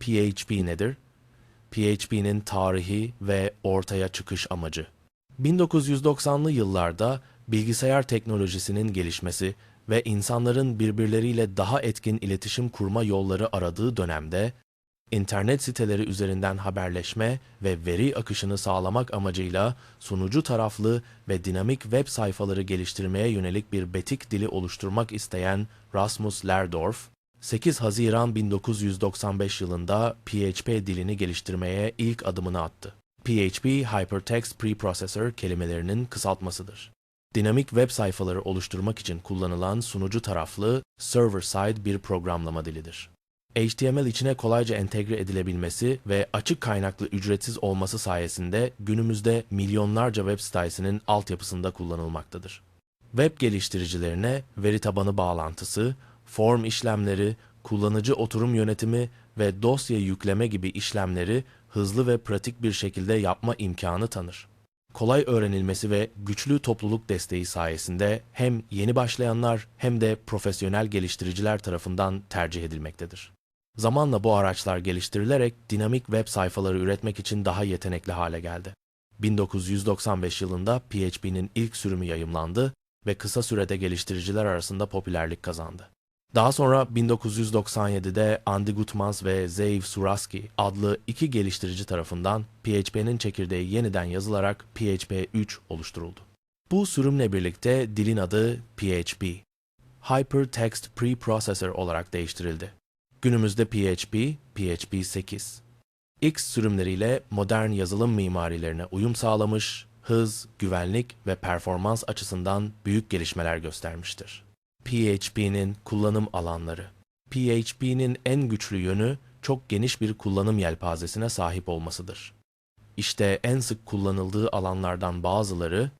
PHP nedir? PHP'nin tarihi ve ortaya çıkış amacı. 1990'lı yıllarda bilgisayar teknolojisinin gelişmesi ve insanların birbirleriyle daha etkin iletişim kurma yolları aradığı dönemde internet siteleri üzerinden haberleşme ve veri akışını sağlamak amacıyla sunucu taraflı ve dinamik web sayfaları geliştirmeye yönelik bir betik dili oluşturmak isteyen Rasmus Lerdorf, 8 Haziran 1995 yılında PHP dilini geliştirmeye ilk adımını attı. PHP Hypertext Preprocessor kelimelerinin kısaltmasıdır. Dinamik web sayfaları oluşturmak için kullanılan sunucu taraflı server-side bir programlama dilidir. HTML içine kolayca entegre edilebilmesi ve açık kaynaklı ücretsiz olması sayesinde günümüzde milyonlarca web sitesinin altyapısında kullanılmaktadır. Web geliştiricilerine veri tabanı bağlantısı, form işlemleri, kullanıcı oturum yönetimi ve dosya yükleme gibi işlemleri hızlı ve pratik bir şekilde yapma imkanı tanır. Kolay öğrenilmesi ve güçlü topluluk desteği sayesinde hem yeni başlayanlar hem de profesyonel geliştiriciler tarafından tercih edilmektedir. Zamanla bu araçlar geliştirilerek dinamik web sayfaları üretmek için daha yetenekli hale geldi. 1995 yılında PHP'nin ilk sürümü yayımlandı ve kısa sürede geliştiriciler arasında popülerlik kazandı. Daha sonra 1997'de Andy Gutmans ve Zeev Suraski adlı iki geliştirici tarafından PHP'nin çekirdeği yeniden yazılarak PHP 3 oluşturuldu. Bu sürümle birlikte dilin adı PHP, Hypertext Preprocessor olarak değiştirildi. Günümüzde PHP, PHP 8. X sürümleriyle modern yazılım mimarilerine uyum sağlamış, hız, güvenlik ve performans açısından büyük gelişmeler göstermiştir. PHP'nin kullanım alanları. PHP'nin en güçlü yönü çok geniş bir kullanım yelpazesine sahip olmasıdır. İşte en sık kullanıldığı alanlardan bazıları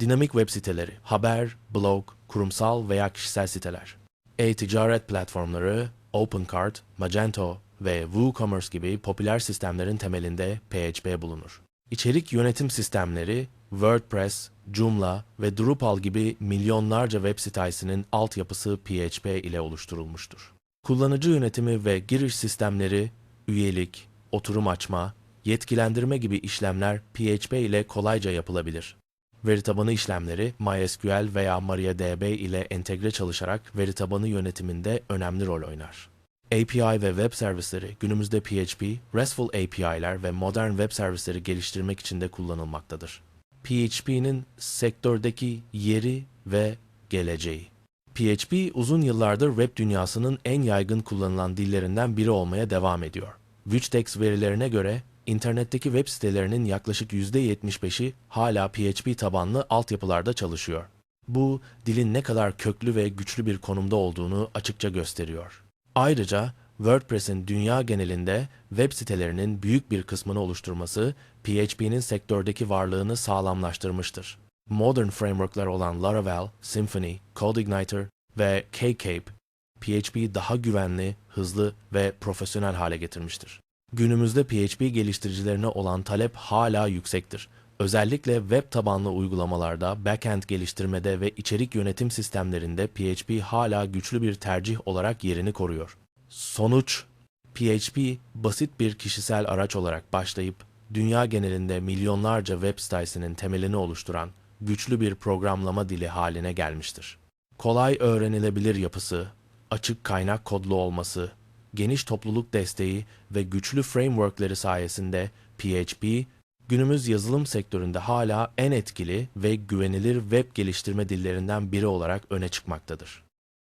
dinamik web siteleri, haber, blog, kurumsal veya kişisel siteler, e-ticaret platformları, OpenCart, Magento ve WooCommerce gibi popüler sistemlerin temelinde PHP bulunur. İçerik yönetim sistemleri WordPress, Joomla ve Drupal gibi milyonlarca web sitesinin altyapısı PHP ile oluşturulmuştur. Kullanıcı yönetimi ve giriş sistemleri, üyelik, oturum açma, yetkilendirme gibi işlemler PHP ile kolayca yapılabilir. Veri tabanı işlemleri MySQL veya MariaDB ile entegre çalışarak veri tabanı yönetiminde önemli rol oynar. API ve web servisleri günümüzde PHP, RESTful API'ler ve modern web servisleri geliştirmek için de kullanılmaktadır. PHP'nin sektördeki yeri ve geleceği. PHP uzun yıllardır web dünyasının en yaygın kullanılan dillerinden biri olmaya devam ediyor. Vüctex verilerine göre internetteki web sitelerinin yaklaşık %75'i hala PHP tabanlı altyapılarda çalışıyor. Bu, dilin ne kadar köklü ve güçlü bir konumda olduğunu açıkça gösteriyor. Ayrıca WordPress'in dünya genelinde web sitelerinin büyük bir kısmını oluşturması PHP'nin sektördeki varlığını sağlamlaştırmıştır. Modern frameworklar olan Laravel, Symfony, CodeIgniter ve Kcape, PHP'yi daha güvenli, hızlı ve profesyonel hale getirmiştir. Günümüzde PHP geliştiricilerine olan talep hala yüksektir. Özellikle web tabanlı uygulamalarda, backend geliştirmede ve içerik yönetim sistemlerinde PHP hala güçlü bir tercih olarak yerini koruyor. Sonuç, PHP basit bir kişisel araç olarak başlayıp dünya genelinde milyonlarca web sitesinin temelini oluşturan güçlü bir programlama dili haline gelmiştir. Kolay öğrenilebilir yapısı, açık kaynak kodlu olması, geniş topluluk desteği ve güçlü frameworkleri sayesinde PHP günümüz yazılım sektöründe hala en etkili ve güvenilir web geliştirme dillerinden biri olarak öne çıkmaktadır.